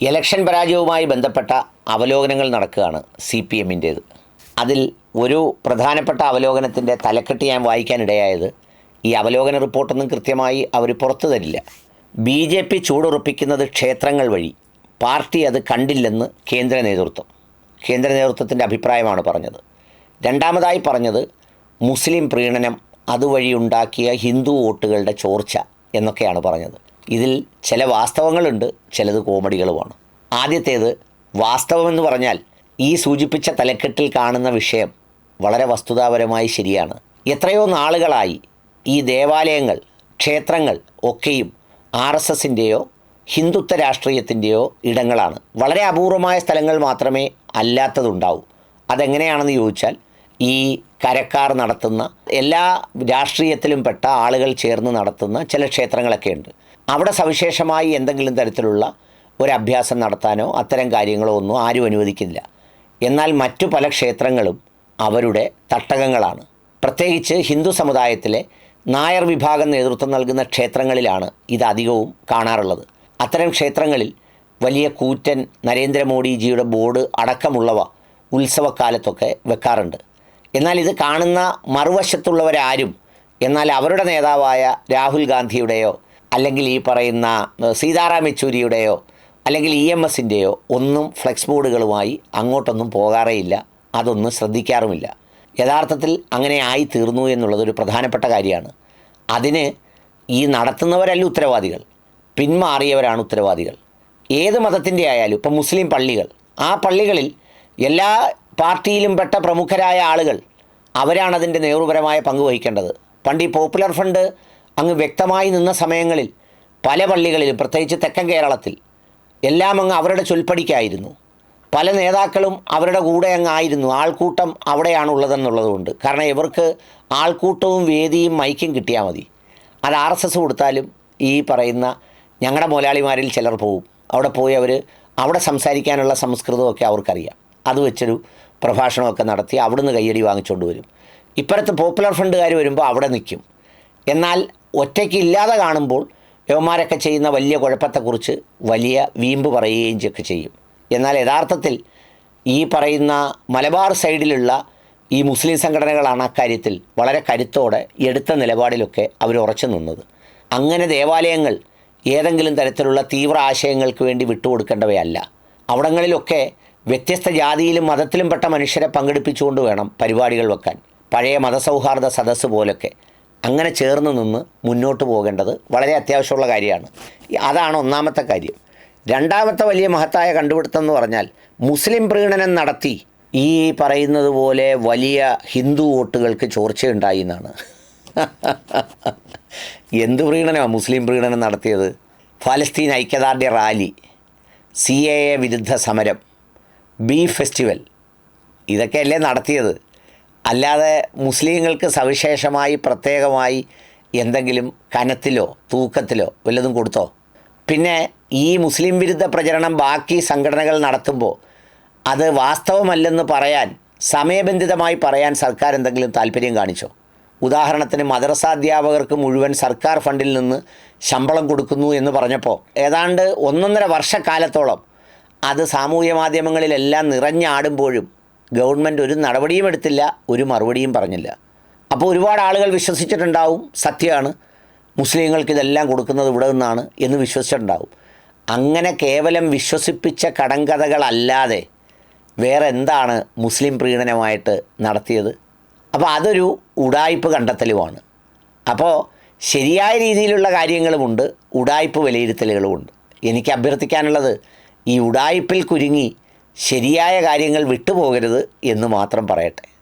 Election പരാജയവുമായി ബന്ധപ്പെട്ട അവലോകനങ്ങൾ നടക്കുകയാണ് സി പി എമ്മിന്റേത്. അതിൽ ഒരു പ്രധാനപ്പെട്ട അവലോകനത്തിന്റെ തലക്കെട്ട് ഞാൻ വായിക്കാനിടയായത് ഈ അവലോകന റിപ്പോർട്ടൊന്നും കൃത്യമായി അവർ പുറത്തു തരില്ല. ബി ജെ പി ചൂടുറപ്പിക്കുന്നത് ക്ഷേത്രങ്ങൾ വഴി. പാർട്ടി അത് കണ്ടില്ലെന്ന് കേന്ദ്ര നേതൃത്വം. കേന്ദ്ര നേതൃത്വത്തിന്റെ അഭിപ്രായമാണ് പറഞ്ഞത്. രണ്ടാമതായി പറഞ്ഞത് മുസ്ലിം പ്രീണനം അതുവഴി ഉണ്ടാക്കിയ ഹിന്ദു വോട്ടുകളുടെ ചോർച്ച എന്നൊക്കെയാണ് പറഞ്ഞത്. ഇതിൽ ചില വാസ്തവങ്ങളുണ്ട് ചിലത് കോമഡികളുമാണ്. ആദ്യത്തേത് വാസ്തവമെന്ന് പറഞ്ഞാൽ ഈ സൂചിപ്പിച്ച തലക്കെട്ടിൽ കാണുന്ന വിഷയം വളരെ വസ്തുതാപരമായി ശരിയാണ്. എത്രയോ നാളുകളായി ഈ ദേവാലയങ്ങൾ ക്ഷേത്രങ്ങൾ ഒക്കെയും ആർ എസ് എസിന്റെയോ ഹിന്ദുത്വ രാഷ്ട്രീയത്തിന്റെയോ ഇടങ്ങളാണ്. വളരെ അപൂർവമായ സ്ഥലങ്ങൾ മാത്രമേ അല്ലാത്തതുണ്ടാവൂ. അതെങ്ങനെയാണെന്ന് ചോദിച്ചാൽ ഈ കരക്കാർ നടത്തുന്ന എല്ലാ രാഷ്ട്രീയത്തിലും പെട്ട ആളുകൾ ചേർന്ന് നടത്തുന്ന ചില ക്ഷേത്രങ്ങളൊക്കെ ഉണ്ട് അവിടെ സവിശേഷമായി എന്തെങ്കിലും തരത്തിലുള്ള ഒരു അഭ്യാസം നടത്താനോ അത്തരം കാര്യങ്ങളോ ഒന്നും ആരും അനുവദിക്കില്ല എന്നാൽ മറ്റു പല ക്ഷേത്രങ്ങളും അവരുടെ തട്ടകങ്ങളാണ്. പ്രത്യേകിച്ച് ഹിന്ദു സമുദായത്തിലെ നായർ വിഭാഗം നേതൃത്വം നൽകുന്ന ക്ഷേത്രങ്ങളിലാണ് ഇത് അധികവും കാണാറുള്ളത്. അത്തരം ക്ഷേത്രങ്ങളിൽ വലിയ കൂറ്റൻ നരേന്ദ്രമോദിജിയുടെ ബോർഡ് അടക്കമുള്ളവ ഉത്സവക്കാലത്തൊക്കെ വെക്കാറുണ്ട്. എന്നാൽ ഇത് കാണുന്ന മറുവശത്തുള്ളവരാരും എന്നാൽ അവരുടെ നേതാവായ രാഹുൽ ഗാന്ധിയുടെയോ അല്ലെങ്കിൽ ഈ പറയുന്ന സീതാറാം യെച്ചൂരിയുടെയോ അല്ലെങ്കിൽ ഇ എം എസിന്റെയോ ഒന്നും ഫ്ലെക്സ് ബോർഡുകളുമായി അങ്ങോട്ടൊന്നും പോകാറേയില്ല. അതൊന്നും ശ്രദ്ധിക്കാറുമില്ല. യഥാർത്ഥത്തിൽ അങ്ങനെ ആയി തീർന്നു എന്നുള്ളതൊരു പ്രധാനപ്പെട്ട കാര്യമാണ്. അതിന് ഈ നടത്തുന്നവരല്ല ഉത്തരവാദികൾ. പിന്മാറിയവരാണ് ഉത്തരവാദികൾ. ഏത് മതത്തിന്റെ ആയാലും ഇപ്പം മുസ്ലിം പള്ളികൾ ആ പള്ളികളിൽ എല്ലാ പാർട്ടിയിലും പെട്ട പ്രമുഖരായ ആളുകൾ അവരാണ് അതിന്റെ നേതൃപരമായ പങ്ക് വഹിക്കേണ്ടത്. പണ്ട് ഈ പോപ്പുലർ ഫണ്ട് അങ്ങ് വ്യക്തമായി നിന്ന സമയങ്ങളിൽ പല പള്ളികളിൽ പ്രത്യേകിച്ച് തെക്കൻ കേരളത്തിൽ എല്ലാം അങ്ങ് അവരുടെ ചൊൽപ്പടിക്കായിരുന്നു. പല നേതാക്കളും അവരുടെ കൂടെ അങ്ങ് ആയിരുന്നു. ആൾക്കൂട്ടം അവിടെയാണ് ഉള്ളതെന്നുള്ളതുകൊണ്ട് കാരണം ഇവർക്ക് ആൾക്കൂട്ടവും വേദിയും മൈക്കും കിട്ടിയാൽ മതി. അത് ആർ എസ് എസ് കൊടുത്താലും ഈ പറയുന്ന ഞങ്ങളുടെ മുതലാളിമാരിൽ ചിലർ പോവും. അവിടെ പോയി അവർ അവിടെ സംസാരിക്കാനുള്ള സംസ്കൃതമൊക്കെ അവർക്കറിയാം. അത് വെച്ചൊരു പ്രഭാഷണമൊക്കെ നടത്തി അവിടുന്ന് കയ്യടി വാങ്ങിച്ചുകൊണ്ട് വരും. ഇപ്പോഴത്തെ പോപ്പുലർ ഫണ്ടുകാർ വരുമ്പോൾ അവിടെ നിൽക്കും എന്നാൽ ഒറ്റയ്ക്ക് ഇല്ലാതെ കാണുമ്പോൾ യവന്മാരൊക്കെ ചെയ്യുന്ന വലിയ കുഴപ്പത്തെക്കുറിച്ച് വലിയ വീമ്പ് പറയുകയും ഒക്കെ ചെയ്യും. എന്നാൽ യഥാർത്ഥത്തിൽ ഈ പറയുന്ന മലബാർ സൈഡിലുള്ള ഈ മുസ്ലിം സംഘടനകളാണ് അക്കാര്യത്തിൽ വളരെ കരുത്തോടെ എടുത്ത നിലപാടിലൊക്കെ അവർ ഉറച്ചു നിന്നത്. അങ്ങനെ ദേവാലയങ്ങൾ ഏതെങ്കിലും തരത്തിലുള്ള തീവ്ര ആശയങ്ങൾക്ക് വേണ്ടി വിട്ടുകൊടുക്കേണ്ടവയല്ല. അവിടങ്ങളിലൊക്കെ വ്യത്യസ്ത ജാതിയിലും മതത്തിലും പെട്ട മനുഷ്യരെ പങ്കെടുപ്പിച്ചുകൊണ്ട് വേണം പരിപാടികൾ വെക്കാൻ. പഴയ മതസൗഹാർദ്ദ സദസ്സ് പോലൊക്കെ. അങ്ങനെ ചേർന്ന് നിന്ന് മുന്നോട്ട് പോകേണ്ടത് വളരെ അത്യാവശ്യമുള്ള കാര്യമാണ്. അതാണ് ഒന്നാമത്തെ കാര്യം. രണ്ടാമത്തെ വലിയ മഹത്തായ കണ്ടുപിടുത്തം എന്ന് പറഞ്ഞാൽ മുസ്ലിം പ്രീണനം നടത്തി ഈ പറയുന്നത് പോലെ വലിയ ഹിന്ദു വോട്ടുകൾക്ക് ചോർച്ചയുണ്ടായി എന്നാണ്. എന്ത് പ്രീണനമാണ് മുസ്ലിം പ്രീണനം നടത്തിയത്? ഫലസ്തീൻ ഐക്യദാർഢ്യ റാലി സി എ എ വിരുദ്ധ സമരം ബീഫ് ഫെസ്റ്റിവൽ ഇതൊക്കെയല്ലേ നടത്തിയത്. അല്ലാതെ മുസ്ലിങ്ങൾക്ക് സവിശേഷമായി പ്രത്യേകമായി എന്തെങ്കിലും കനത്തിലോ തൂക്കത്തിലോ വല്ലതും കൊടുത്തോ? പിന്നെ ഈ മുസ്ലിം വിരുദ്ധ പ്രചരണം ബാക്കി സംഘടനകൾ നടത്തുമ്പോൾ അത് വാസ്തവമല്ലെന്ന് പറയാൻ സമയബന്ധിതമായി പറയാൻ സർക്കാർ എന്തെങ്കിലും താല്പര്യം കാണിച്ചോ? ഉദാഹരണത്തിന് മദ്രസാധ്യാപകർക്ക് മുഴുവൻ സർക്കാർ ഫണ്ടിൽ നിന്ന് ശമ്പളം കൊടുക്കുന്നു എന്ന് പറഞ്ഞപ്പോൾ ഏതാണ്ട് ഒന്നൊന്നര വർഷക്കാലത്തോളം അത് സാമൂഹ്യ മാധ്യമങ്ങളിലെല്ലാം നിറഞ്ഞാടുമ്പോഴും ഗവൺമെന്റ് ഒരു നടപടിയും എടുത്തില്ല ഒരു മറുപടിയും പറഞ്ഞില്ല. അപ്പോൾ ഒരുപാട് ആളുകൾ വിശ്വസിച്ചിട്ടുണ്ടാവും സത്യമാണ്. മുസ്ലിങ്ങൾക്ക് ഇതെല്ലാം കൊടുക്കുന്നത് ഇവിടെ നിന്നാണ് എന്ന് വിശ്വസിച്ചിട്ടുണ്ടാവും. അങ്ങനെ കേവലം വിശ്വസിപ്പിച്ച കടങ്കഥകളല്ലാതെ വേറെ എന്താണ് മുസ്ലിം പ്രീണനമായിട്ട് നടത്തിയത്? അപ്പോൾ അതൊരു ഉടായ്പ് കണ്ടെത്തലുമാണ്. അപ്പോൾ ശരിയായ രീതിയിലുള്ള കാര്യങ്ങളുമുണ്ട് ഉടായ്പ് വിലയിരുത്തലുകളുമുണ്ട് എനിക്ക് അഭ്യർത്ഥിക്കാനുള്ളത് ഈ ഉടായ്പിൽ കുരുങ്ങി ശരിയായ കാര്യങ്ങൾ വിട്ടുപോകരുത് എന്ന് മാത്രം പറയട്ടെ.